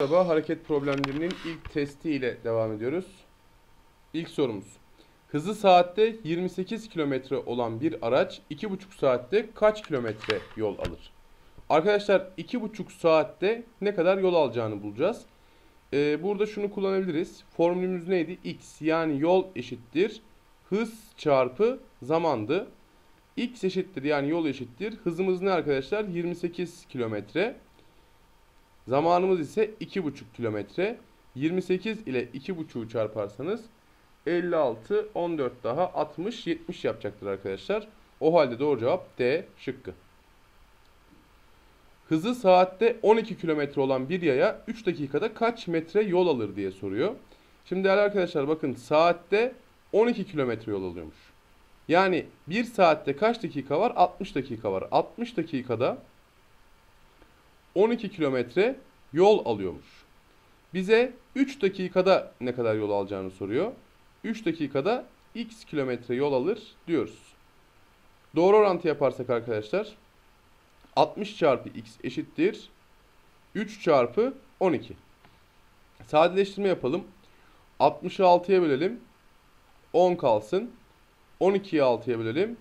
Merhaba, hareket problemlerinin ilk testi ile devam ediyoruz. İlk sorumuz. Hızı saatte 28 kilometre olan bir araç 2,5 saatte kaç kilometre yol alır? Arkadaşlar 2,5 saatte ne kadar yol alacağını bulacağız. Ee, burada şunu kullanabiliriz. Formülümüz neydi? X yani yol eşittir. Hız çarpı zamandı. X eşittir yani yol eşittir. Hızımız ne arkadaşlar? 28 kilometre. Zamanımız ise 2,5 kilometre. 28 ile 2,5'u çarparsanız 56, 14 daha 60, 70 yapacaktır arkadaşlar. O halde doğru cevap D şıkkı. Hızı saatte 12 kilometre olan bir yaya 3 dakikada kaç metre yol alır diye soruyor. Şimdi değerli arkadaşlar bakın saatte 12 kilometre yol alıyormuş. Yani 1 saatte kaç dakika var? 60 dakika var. 60 dakikada 12 kilometre yol alıyormuş. Bize 3 dakikada ne kadar yol alacağını soruyor. 3 dakikada x kilometre yol alır diyoruz. Doğru orantı yaparsak arkadaşlar 60 çarpı x eşittir 3 çarpı 12. Sadeleştirme yapalım. 66'ya bölelim. 10 kalsın. 12'yi 6'ya bölelim.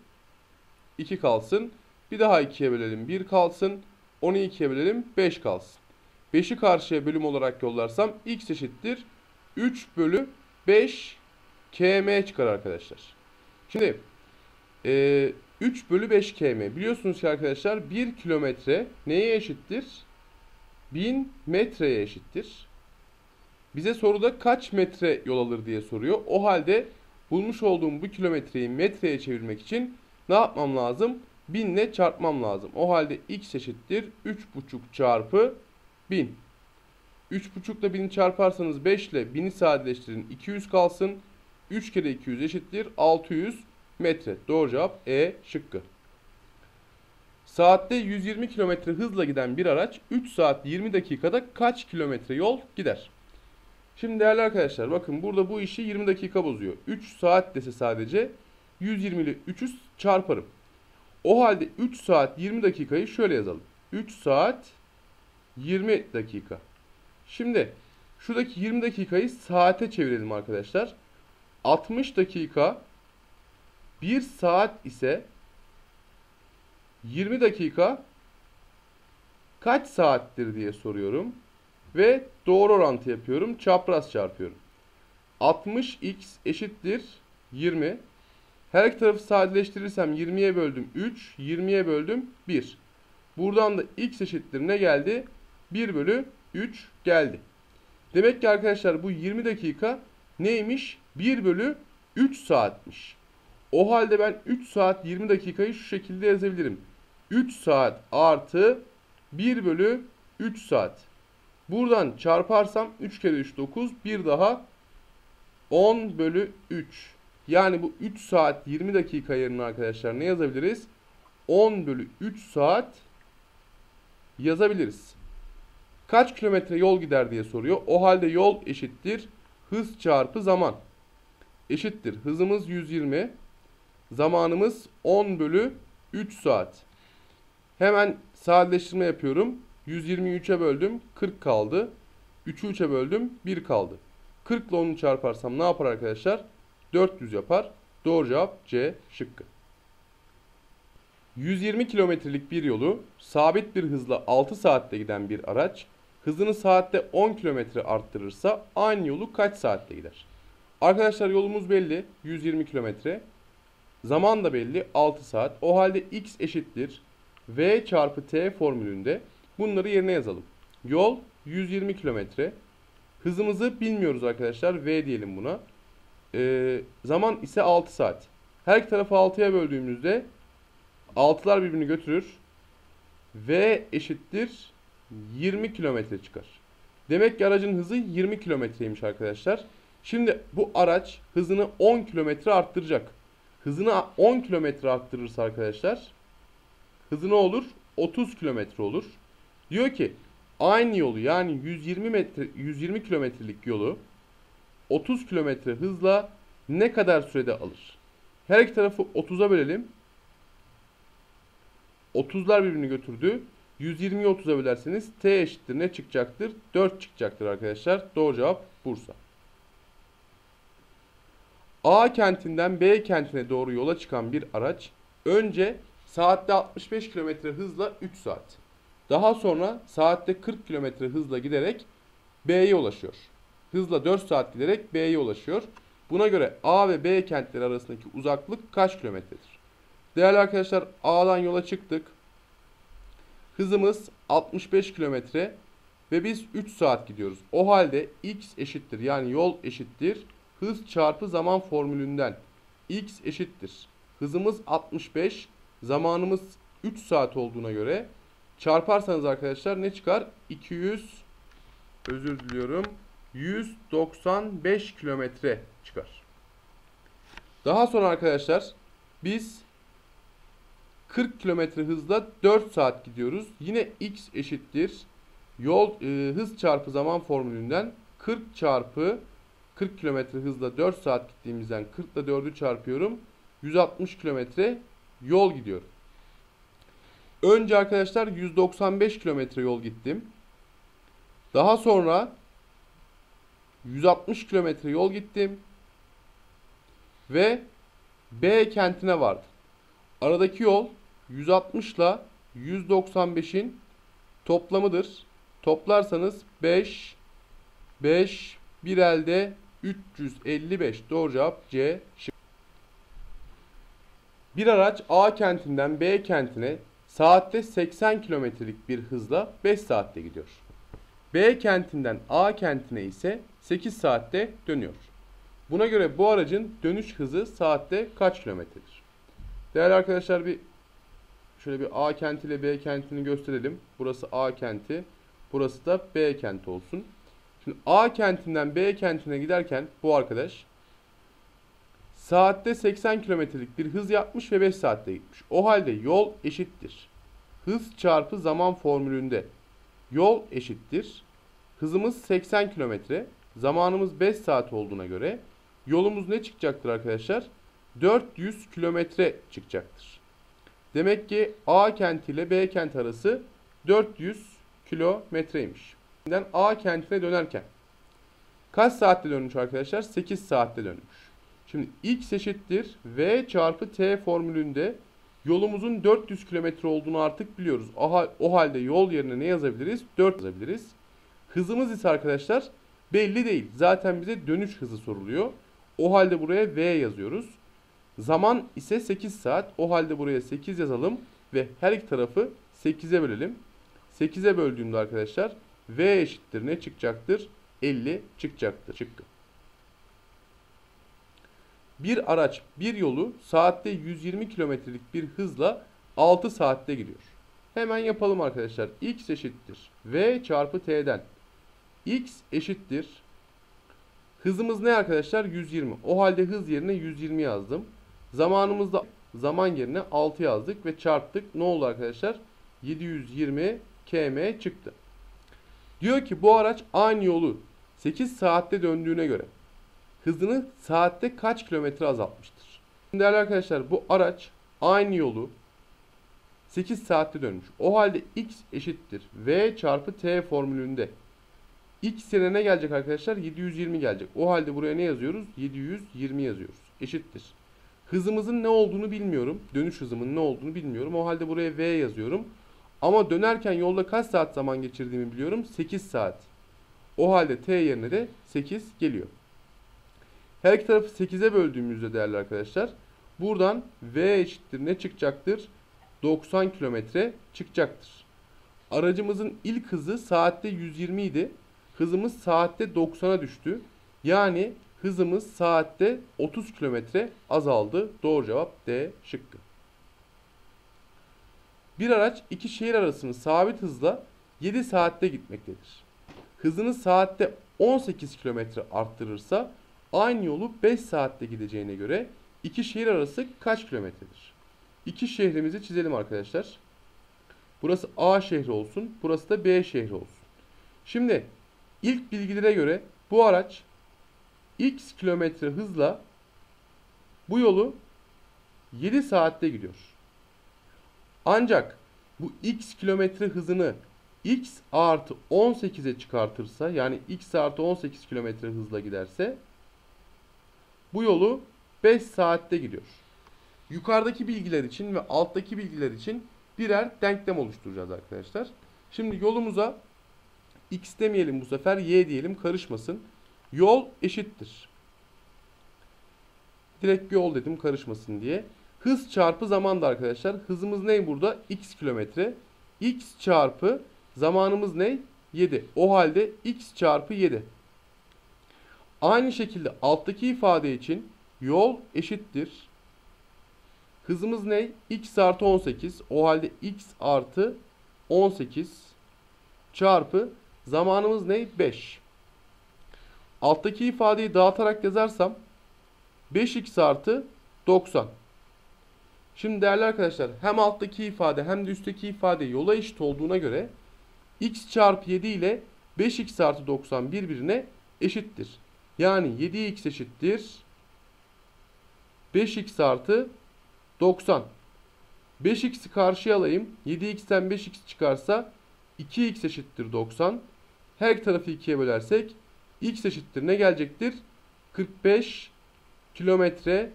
2 kalsın. Bir daha 2'ye bölelim. 1 kalsın. 10'u 2'ye bölelim 5 kalsın. 5'i karşıya bölüm olarak yollarsam x eşittir 3 bölü 5 km çıkar arkadaşlar. Şimdi e, 3 bölü 5 km biliyorsunuz ki arkadaşlar 1 kilometre neye eşittir? 1000 metreye eşittir. Bize soruda kaç metre yol alır diye soruyor. O halde bulmuş olduğum bu kilometreyi metreye çevirmek için ne yapmam lazım? 1000 ile çarpmam lazım. O halde x eşittir 3,5 çarpı 1000. 3,5 ile 1000'i çarparsanız 5 ile 1000'i sadeleştirin 200 kalsın. 3 kere 200 eşittir 600 metre. Doğru cevap E şıkkı. Saatte 120 km hızla giden bir araç 3 saat 20 dakikada kaç kilometre yol gider? Şimdi değerli arkadaşlar bakın burada bu işi 20 dakika bozuyor. 3 saat dese sadece 120 ile 3'ü çarparım. O halde 3 saat 20 dakikayı şöyle yazalım. 3 saat 20 dakika. Şimdi şuradaki 20 dakikayı saate çevirelim arkadaşlar. 60 dakika 1 saat ise 20 dakika kaç saattir diye soruyorum. Ve doğru orantı yapıyorum. Çapraz çarpıyorum. 60x eşittir 20. Her iki tarafı sadeleştirirsem 20'ye böldüm 3, 20'ye böldüm 1. Buradan da x eşittir ne geldi? 1 bölü 3 geldi. Demek ki arkadaşlar bu 20 dakika neymiş? 1 bölü 3 saatmiş. O halde ben 3 saat 20 dakikayı şu şekilde yazabilirim. 3 saat artı 1 bölü 3 saat. Buradan çarparsam 3 kere 3 9 bir daha 10 bölü 3. Yani bu 3 saat 20 dakika yerine arkadaşlar ne yazabiliriz? 10 bölü 3 saat yazabiliriz. Kaç kilometre yol gider diye soruyor. O halde yol eşittir hız çarpı zaman. Eşittir hızımız 120. Zamanımız 10 bölü 3 saat. Hemen sadeleştirme yapıyorum. 120'yi 3'e böldüm 40 kaldı. 3'ü 3'e böldüm 1 kaldı. 40 ile 10'u çarparsam ne yapar arkadaşlar? 400 yapar. Doğru cevap C şıkkı. 120 kilometrelik bir yolu sabit bir hızla 6 saatte giden bir araç hızını saatte 10 kilometre arttırırsa aynı yolu kaç saatte gider? Arkadaşlar yolumuz belli 120 kilometre. Zaman da belli 6 saat. O halde x eşittir v çarpı t formülünde bunları yerine yazalım. Yol 120 kilometre. Hızımızı bilmiyoruz arkadaşlar. V diyelim buna. Ee, zaman ise 6 saat. Her iki tarafı 6'ya böldüğümüzde 6'lar birbirini götürür. V eşittir 20 kilometre çıkar. Demek ki aracın hızı 20 kilometreymiş arkadaşlar. Şimdi bu araç hızını 10 kilometre arttıracak. Hızını 10 kilometre arttırırsa arkadaşlar hızı ne olur? 30 kilometre olur. Diyor ki aynı yolu yani 120 metre 120 kilometrelik yolu 30 kilometre hızla ne kadar sürede alır? Her iki tarafı 30'a bölelim. 30'lar birbirini götürdü. 120'yi 30'a bölerseniz t eşittir ne çıkacaktır? 4 çıkacaktır arkadaşlar. Doğru cevap Bursa. A kentinden B kentine doğru yola çıkan bir araç önce saatte 65 km hızla 3 saat. Daha sonra saatte 40 km hızla giderek B'ye ulaşıyor. Hızla 4 saat giderek B'ye ulaşıyor. Buna göre A ve B kentleri arasındaki uzaklık kaç kilometredir? Değerli arkadaşlar A'dan yola çıktık. Hızımız 65 kilometre ve biz 3 saat gidiyoruz. O halde x eşittir yani yol eşittir. Hız çarpı zaman formülünden x eşittir. Hızımız 65, zamanımız 3 saat olduğuna göre çarparsanız arkadaşlar ne çıkar? 200 özür diliyorum. 195 kilometre çıkar. Daha sonra arkadaşlar biz 40 kilometre hızla 4 saat gidiyoruz. Yine x eşittir. Yol e, hız çarpı zaman formülünden 40 çarpı 40 kilometre hızla 4 saat gittiğimizden 40 ile 4'ü çarpıyorum. 160 kilometre yol gidiyorum. Önce arkadaşlar 195 kilometre yol gittim. Daha sonra 160 kilometre yol gittim. Ve B kentine vardım. Aradaki yol 160 ile 195'in toplamıdır. Toplarsanız 5 5 bir elde 355. Doğru cevap C. Bir araç A kentinden B kentine saatte 80 kilometrelik bir hızla 5 saatte gidiyor. B kentinden A kentine ise 8 saatte dönüyor. Buna göre bu aracın dönüş hızı saatte kaç kilometredir? Değerli arkadaşlar bir şöyle bir A kenti ile B kentini gösterelim. Burası A kenti, burası da B kenti olsun. Şimdi A kentinden B kentine giderken bu arkadaş saatte 80 kilometrelik bir hız yapmış ve 5 saatte gitmiş. O halde yol eşittir. Hız çarpı zaman formülünde yol eşittir. Hızımız 80 kilometre, zamanımız 5 saat olduğuna göre yolumuz ne çıkacaktır arkadaşlar? 400 kilometre çıkacaktır. Demek ki A kenti ile B kent arası 400 kilometreymiş. A kentine dönerken kaç saatte dönmüş arkadaşlar? 8 saatte dönmüş. Şimdi x eşittir v çarpı t formülünde yolumuzun 400 kilometre olduğunu artık biliyoruz. O halde yol yerine ne yazabiliriz? 4 yazabiliriz. Hızımız ise arkadaşlar belli değil. Zaten bize dönüş hızı soruluyor. O halde buraya v yazıyoruz. Zaman ise 8 saat. O halde buraya 8 yazalım ve her iki tarafı 8'e bölelim. 8'e böldüğümde arkadaşlar v eşittir ne çıkacaktır? 50 çıkacaktır. Çıkkı. Bir araç bir yolu saatte 120 kilometrelik bir hızla 6 saatte gidiyor. Hemen yapalım arkadaşlar. x eşittir. v çarpı t'den. X eşittir. Hızımız ne arkadaşlar? 120. O halde hız yerine 120 yazdım. Zamanımızda zaman yerine 6 yazdık ve çarptık. Ne oldu arkadaşlar? 720 km çıktı. Diyor ki bu araç aynı yolu 8 saatte döndüğüne göre hızını saatte kaç kilometre azaltmıştır? Şimdi değerli arkadaşlar bu araç aynı yolu 8 saatte dönmüş. O halde x eşittir v çarpı t formülünde x yerine ne gelecek arkadaşlar? 720 gelecek. O halde buraya ne yazıyoruz? 720 yazıyoruz. Eşittir. Hızımızın ne olduğunu bilmiyorum. Dönüş hızımın ne olduğunu bilmiyorum. O halde buraya v yazıyorum. Ama dönerken yolda kaç saat zaman geçirdiğimi biliyorum. 8 saat. O halde t yerine de 8 geliyor. Her iki tarafı 8'e böldüğümüzde değerli arkadaşlar buradan v eşittir ne çıkacaktır? 90 kilometre çıkacaktır. Aracımızın ilk hızı saatte 120 idi. Hızımız saatte 90'a düştü. Yani hızımız saatte 30 kilometre azaldı. Doğru cevap D şıkkı. Bir araç iki şehir arasını sabit hızla 7 saatte gitmektedir. Hızını saatte 18 km arttırırsa aynı yolu 5 saatte gideceğine göre iki şehir arası kaç kilometredir? İki şehrimizi çizelim arkadaşlar. Burası A şehri olsun, burası da B şehri olsun. Şimdi ilk bilgilere göre bu araç x kilometre hızla bu yolu 7 saatte gidiyor. Ancak bu x kilometre hızını x artı 18'e çıkartırsa yani x artı 18 kilometre hızla giderse bu yolu 5 saatte gidiyor. Yukarıdaki bilgiler için ve alttaki bilgiler için birer denklem oluşturacağız arkadaşlar. Şimdi yolumuza x demeyelim bu sefer y diyelim karışmasın. Yol eşittir. Direkt yol dedim karışmasın diye. Hız çarpı zaman da arkadaşlar. Hızımız ne burada? x kilometre. x çarpı zamanımız ne? 7. O halde x çarpı 7. Aynı şekilde alttaki ifade için yol eşittir. Hızımız ne? x artı 18. O halde x artı 18 çarpı zamanımız ne? 5. Alttaki ifadeyi dağıtarak yazarsam 5x artı 90. Şimdi değerli arkadaşlar hem alttaki ifade hem de üstteki ifade yola eşit olduğuna göre x çarpı 7 ile 5x artı 90 birbirine eşittir. Yani 7x eşittir 5x artı 90. 5x'i karşıya alayım. 7x'ten 5x çıkarsa 2x eşittir 90. Her tarafı 2'ye bölersek x eşittir ne gelecektir? 45 kilometre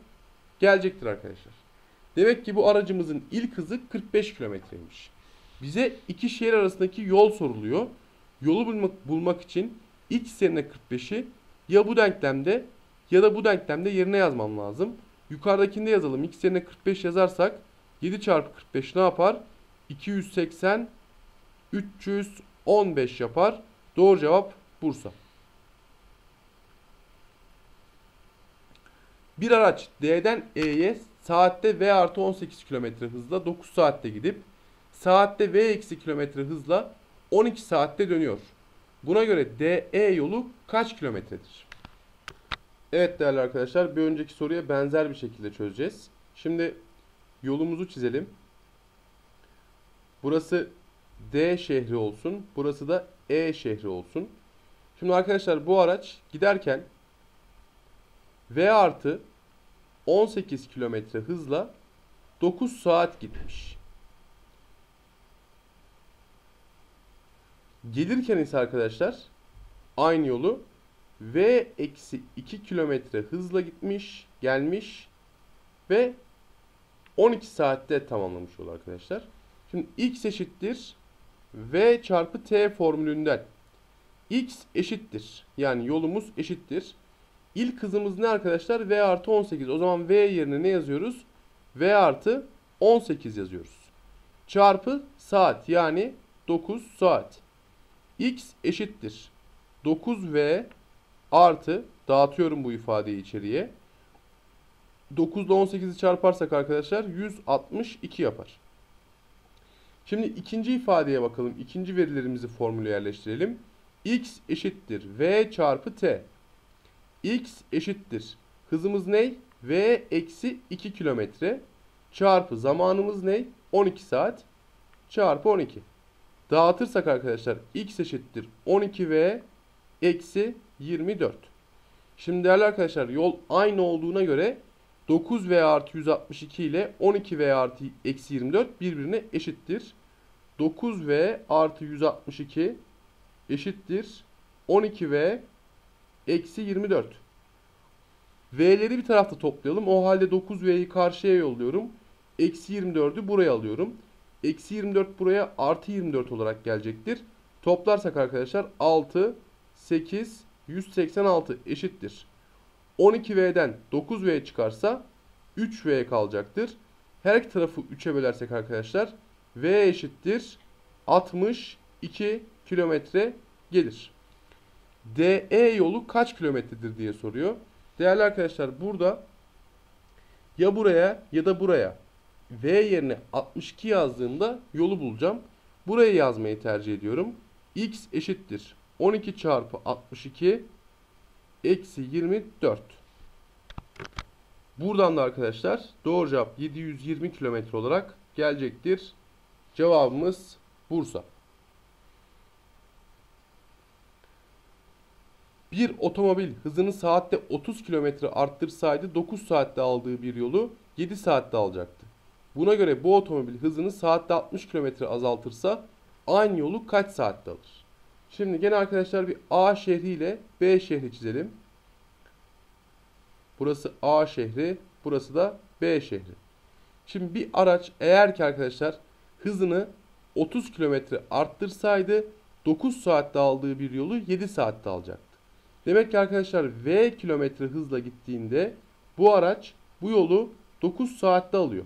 gelecektir arkadaşlar. Demek ki bu aracımızın ilk hızı 45 kilometreymiş. Bize iki şehir arasındaki yol soruluyor. Yolu bulmak, bulmak için x yerine 45'i ya bu denklemde ya da bu denklemde yerine yazmam lazım. Yukarıdakinde yazalım. X yerine 45 yazarsak 7 çarpı 45 ne yapar? 280 315 yapar. Doğru cevap Bursa. Bir araç D'den E'ye saatte V artı 18 km hızla 9 saatte gidip saatte V eksi kilometre hızla 12 saatte dönüyor. Buna göre DE yolu kaç kilometredir? Evet değerli arkadaşlar bir önceki soruya benzer bir şekilde çözeceğiz. Şimdi yolumuzu çizelim. Burası D şehri olsun. Burası da E şehri olsun. Şimdi arkadaşlar bu araç giderken V artı 18 kilometre hızla 9 saat gitmiş. Gelirken ise arkadaşlar aynı yolu V eksi 2 kilometre hızla gitmiş, gelmiş ve 12 saatte tamamlamış yolu arkadaşlar. Şimdi x eşittir v çarpı t formülünden x eşittir. Yani yolumuz eşittir. İlk hızımız ne arkadaşlar? v artı 18. O zaman v yerine ne yazıyoruz? v artı 18 yazıyoruz. Çarpı saat yani 9 saat. x eşittir. 9v artı dağıtıyorum bu ifadeyi içeriye. 9 ile 18'i çarparsak arkadaşlar 162 yapar. Şimdi ikinci ifadeye bakalım. İkinci verilerimizi formüle yerleştirelim. x eşittir v çarpı t. x eşittir. Hızımız ne? v eksi 2 kilometre çarpı zamanımız ne? 12 saat çarpı 12. Dağıtırsak arkadaşlar x eşittir 12v eksi 24. Şimdi değerli arkadaşlar yol aynı olduğuna göre 9v artı 162 ile 12v artı eksi 24 birbirine eşittir. 9v artı 162 eşittir 12v eksi 24. V'leri bir tarafta toplayalım. O halde 9V'yi karşıya yolluyorum. Eksi 24'ü buraya alıyorum. Eksi 24 buraya artı 24 olarak gelecektir. Toplarsak arkadaşlar 6, 8, 186 eşittir. 12V'den 9V çıkarsa 3V kalacaktır. Her iki tarafı 3'e bölersek arkadaşlar V eşittir 62 kilometre gelir. DE yolu kaç kilometredir diye soruyor. Değerli arkadaşlar burada ya buraya ya da buraya V yerine 62 yazdığımda yolu bulacağım. Buraya yazmayı tercih ediyorum. X eşittir 12 çarpı 62 eksi 24. Buradan da arkadaşlar doğru cevap 720 kilometre olarak gelecektir. Cevabımız Bursa. Bir otomobil hızını saatte 30 kilometre arttırsaydı 9 saatte aldığı bir yolu 7 saatte alacaktı. Buna göre bu otomobil hızını saatte 60 km azaltırsa aynı yolu kaç saatte alır? Şimdi gene arkadaşlar bir A şehri ile B şehri çizelim. Burası A şehri, burası da B şehri. Şimdi bir araç eğer ki arkadaşlar hızını 30 km arttırsaydı 9 saatte aldığı bir yolu 7 saatte alacaktı. Demek ki arkadaşlar V kilometre hızla gittiğinde bu araç bu yolu 9 saatte alıyor.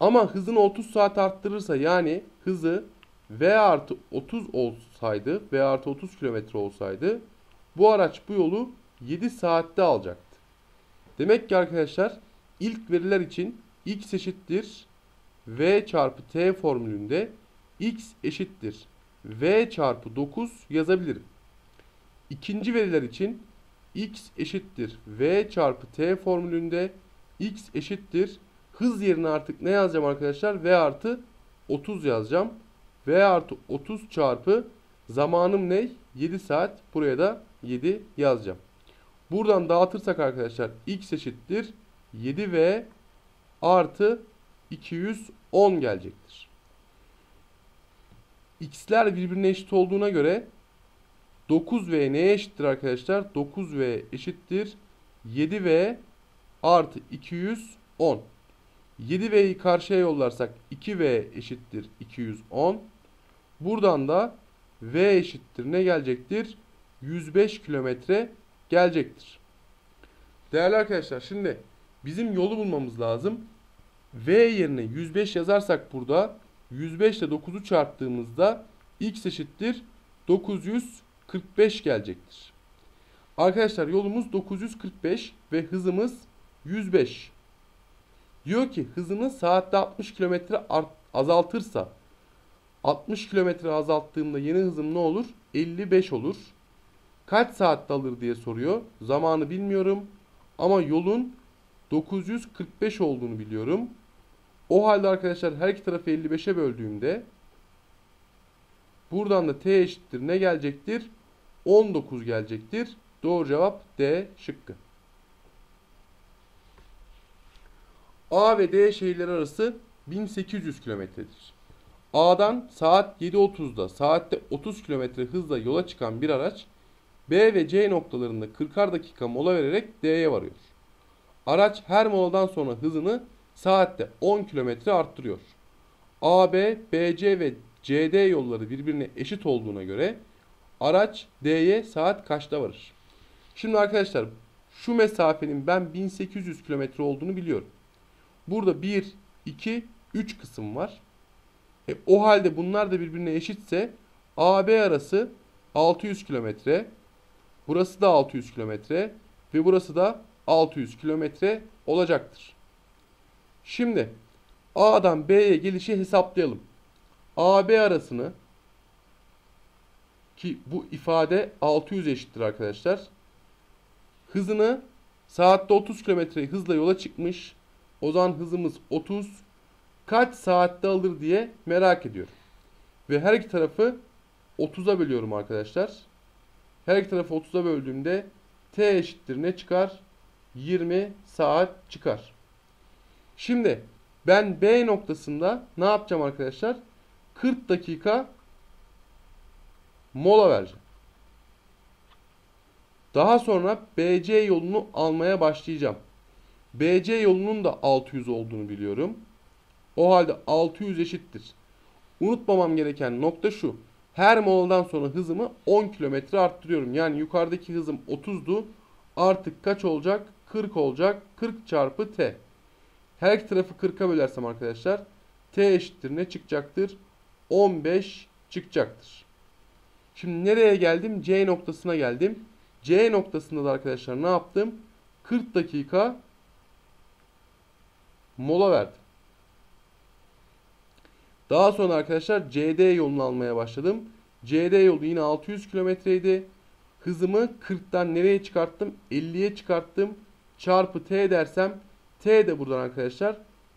Ama hızını 30 saat arttırırsa yani hızı V artı 30 olsaydı, V artı 30 kilometre olsaydı bu araç bu yolu 7 saatte alacaktı. Demek ki arkadaşlar ilk veriler için x eşittir v çarpı t formülünde x eşittir v çarpı 9 yazabilirim. İkinci veriler için x eşittir v çarpı t formülünde x eşittir hız yerine artık ne yazacağım arkadaşlar? v artı 30 yazacağım. v artı 30 çarpı zamanım ne? 7 saat. Buraya da 7 yazacağım. Buradan dağıtırsak arkadaşlar x eşittir 7v artı 210 gelecektir. x'ler birbirine eşit olduğuna göre 9v neye eşittir arkadaşlar? 9v eşittir 7v artı 210. 7v'yi karşıya yollarsak 2v eşittir 210. Buradan da v eşittir ne gelecektir? 105 kilometre gelecektir. Değerli arkadaşlar şimdi bizim yolu bulmamız lazım. V yerine 105 yazarsak burada 105 ile 9'u çarptığımızda x eşittir 945 gelecektir. Arkadaşlar yolumuz 945 ve hızımız 105. Diyor ki hızını saatte 60 km azaltırsa 60 km azalttığımda yeni hızım ne olur? 55 olur. Kaç saatte alır diye soruyor. Zamanı bilmiyorum ama yolun 945 olduğunu biliyorum. O halde arkadaşlar her iki tarafı 55'e böldüğümde buradan da t eşittir ne gelecektir? 19 gelecektir. Doğru cevap D şıkkı. A ve D şehirleri arası 1800 kilometredir. A'dan saat 7.30'da saatte 30 kilometre hızla yola çıkan bir araç B ve C noktalarında 40'ar dakika mola vererek D'ye varıyor. Araç her moladan sonra hızını saatte 10 km arttırıyor. AB, BC ve CD yolları birbirine eşit olduğuna göre araç D'ye saat kaçta varır? Şimdi arkadaşlar şu mesafenin ben 1800 km olduğunu biliyorum. Burada 1, 2, 3 kısım var. E, o halde bunlar da birbirine eşitse AB arası 600 kilometre. Burası da 600 kilometre ve burası da 600 kilometre olacaktır. Şimdi A'dan B'ye gelişi hesaplayalım. AB arasını ki bu ifade 600 eşittir arkadaşlar. Hızını saatte 30 kilometre hızla yola çıkmış. O zaman hızımız 30. Kaç saatte alır diye merak ediyorum. Ve her iki tarafı 30'a bölüyorum arkadaşlar. Her iki tarafı 30'a böldüğümde t eşittir ne çıkar? 20 saat çıkar. Şimdi ben B noktasında ne yapacağım arkadaşlar? 40 dakika mola vereceğim. Daha sonra BC yolunu almaya başlayacağım. BC yolunun da 600 olduğunu biliyorum. O halde 600 eşittir. Unutmamam gereken nokta şu. Her moladan sonra hızımı 10 km arttırıyorum. Yani yukarıdaki hızım 30'du. Artık kaç olacak? 40 olacak. 40 çarpı t. Her iki tarafı 40'a bölersem arkadaşlar t eşittir ne çıkacaktır? 15 çıkacaktır. Şimdi nereye geldim? C noktasına geldim. C noktasında da arkadaşlar ne yaptım? 40 dakika mola verdim. Daha sonra arkadaşlar CD yolunu almaya başladım. CD yolu yine 600 kilometreydi. Hızımı 40'tan nereye çıkarttım? 50'ye çıkarttım. Çarpı T dersem T de buradan arkadaşlar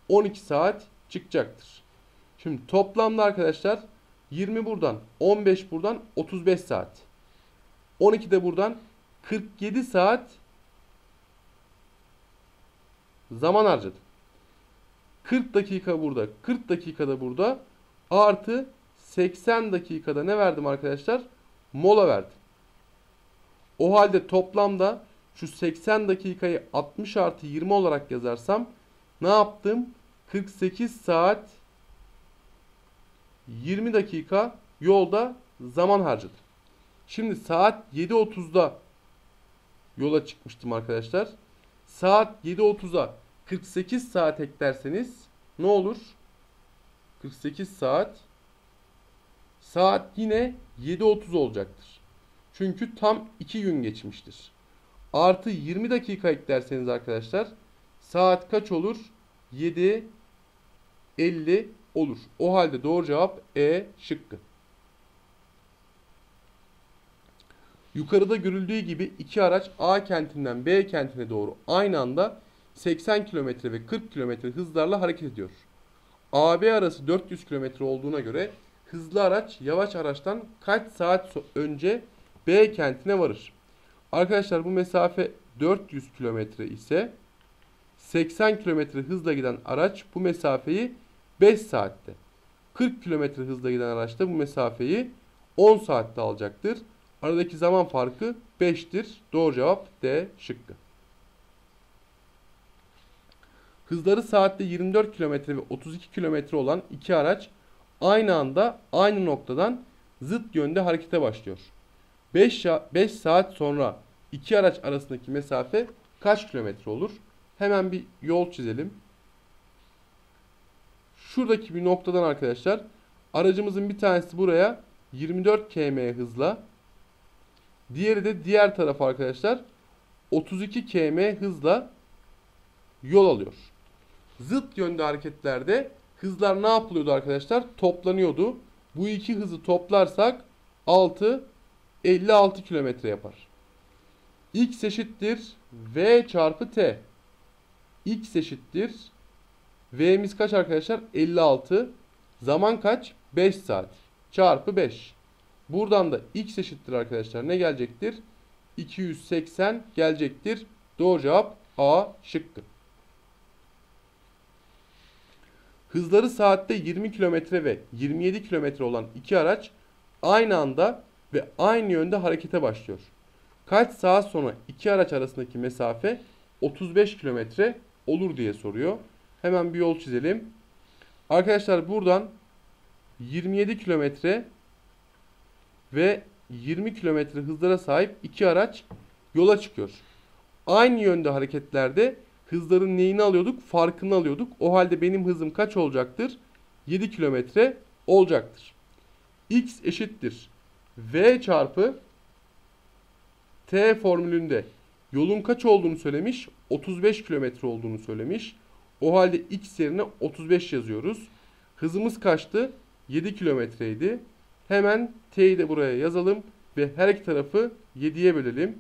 12 saat çıkacaktır. Şimdi toplamda arkadaşlar 20 buradan 15 buradan 35 saat. 12 de buradan 47 saat zaman harcadım. 40 dakika burada. 40 dakikada burada. Artı 80 dakikada ne verdim arkadaşlar? Mola verdim. O halde toplamda şu 80 dakikayı 60 artı 20 olarak yazarsam ne yaptım? 48 saat 20 dakika yolda zaman harcadım. Şimdi saat 7.30'da yola çıkmıştım arkadaşlar. Saat 7.30'a 48 saat eklerseniz ne olur? 48 saat saat yine 7.30 olacaktır. Çünkü tam 2 gün geçmiştir. Artı 20 dakika eklerseniz arkadaşlar saat kaç olur? 7.50 olur. O halde doğru cevap E şıkkı. Yukarıda görüldüğü gibi iki araç A kentinden B kentine doğru aynı anda 80 km ve 40 km hızlarla hareket ediyor. AB arası 400 km olduğuna göre hızlı araç yavaş araçtan kaç saat önce B kentine varır? Arkadaşlar bu mesafe 400 km ise 80 km hızla giden araç bu mesafeyi 5 saatte. 40 km hızla giden araç da bu mesafeyi 10 saatte alacaktır. Aradaki zaman farkı 5'tir. Doğru cevap D şıkkı. Hızları saatte 24 km ve 32 km olan iki araç aynı anda aynı noktadan zıt yönde harekete başlıyor. 5, 5 saat sonra iki araç arasındaki mesafe kaç kilometre olur? Hemen bir yol çizelim. Şuradaki bir noktadan arkadaşlar aracımızın bir tanesi buraya 24 km hızla diğeri de diğer taraf arkadaşlar 32 km hızla yol alıyor. Zıt yönde hareketlerde hızlar ne yapılıyordu arkadaşlar? Toplanıyordu. Bu iki hızı toplarsak 6 56 kilometre yapar. X eşittir V çarpı T. X eşittir V'miz kaç arkadaşlar? 56. Zaman kaç? 5 saat. Çarpı 5. Buradan da X eşittir arkadaşlar. Ne gelecektir? 280 gelecektir. Doğru cevap A şıkkı. Hızları saatte 20 km ve 27 km olan iki araç aynı anda ve aynı yönde harekete başlıyor. Kaç saat sonra iki araç arasındaki mesafe 35 km olur diye soruyor. Hemen bir yol çizelim. Arkadaşlar buradan 27 kilometre ve 20 kilometre hızlara sahip iki araç yola çıkıyor. Aynı yönde hareketlerde hızların neyini alıyorduk? Farkını alıyorduk. O halde benim hızım kaç olacaktır? 7 kilometre olacaktır. X eşittir. V çarpı T formülünde yolun kaç olduğunu söylemiş? 35 kilometre olduğunu söylemiş. O halde x yerine 35 yazıyoruz. Hızımız kaçtı? 7 kilometreydi. Hemen t'yi de buraya yazalım ve her iki tarafı 7'ye bölelim.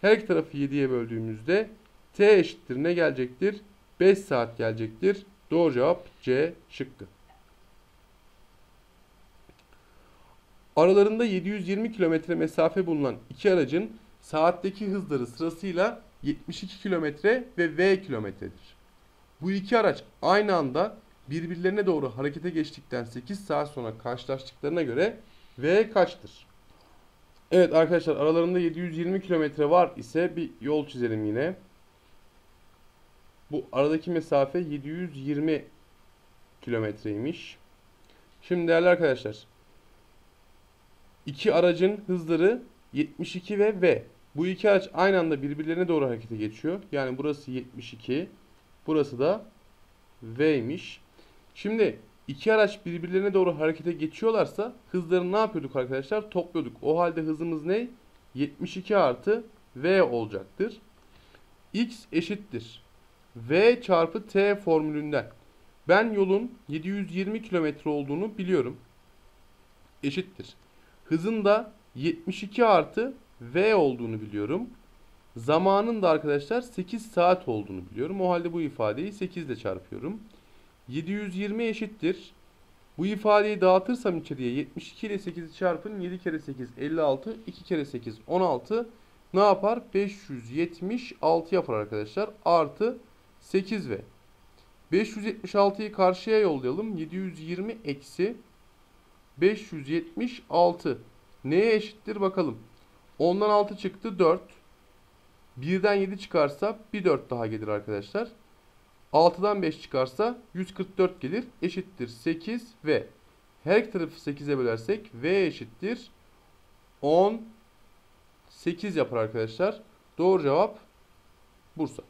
Her iki tarafı 7'ye böldüğümüzde t eşittir ne gelecektir? 5 saat gelecektir. Doğru cevap C şıkkı. Aralarında 720 kilometre mesafe bulunan iki aracın saatteki hızları sırasıyla 72 kilometre ve v kilometredir. Bu iki araç aynı anda birbirlerine doğru harekete geçtikten 8 saat sonra karşılaştıklarına göre V kaçtır? Evet arkadaşlar aralarında 720 kilometre var ise bir yol çizelim yine. Bu aradaki mesafe 720 kilometreymiş. Şimdi değerli arkadaşlar iki aracın hızları 72 ve V. Bu iki araç aynı anda birbirlerine doğru harekete geçiyor. Yani burası 72, Burası da V'ymiş. Şimdi iki araç birbirlerine doğru harekete geçiyorlarsa hızlarını ne yapıyorduk arkadaşlar? Topluyorduk. O halde hızımız ne? 72 artı V olacaktır. X eşittir. V çarpı T formülünden. Ben yolun 720 km olduğunu biliyorum. Eşittir. Hızın da 72 artı V olduğunu biliyorum. Zamanın da arkadaşlar 8 saat olduğunu biliyorum. O halde bu ifadeyi 8 ile çarpıyorum. 720 eşittir. Bu ifadeyi dağıtırsam içeriye 72 ile 8'i çarpın. 7 kere 8 56. 2 kere 8 16. Ne yapar? 576 yapar arkadaşlar. Artı 8 ve 576'yı karşıya yollayalım. 720 eksi 576. Neye eşittir bakalım. 10'dan 6 çıktı 4. 1'den 7 çıkarsa bir 4 daha gelir arkadaşlar. 6'dan 5 çıkarsa 144 gelir. Eşittir 8 ve her iki tarafı 8'e bölersek V eşittir 10 8 yapar arkadaşlar. Doğru cevap Bursa.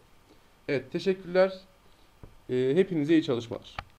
Evet teşekkürler. Ee, hepinize iyi çalışmalar.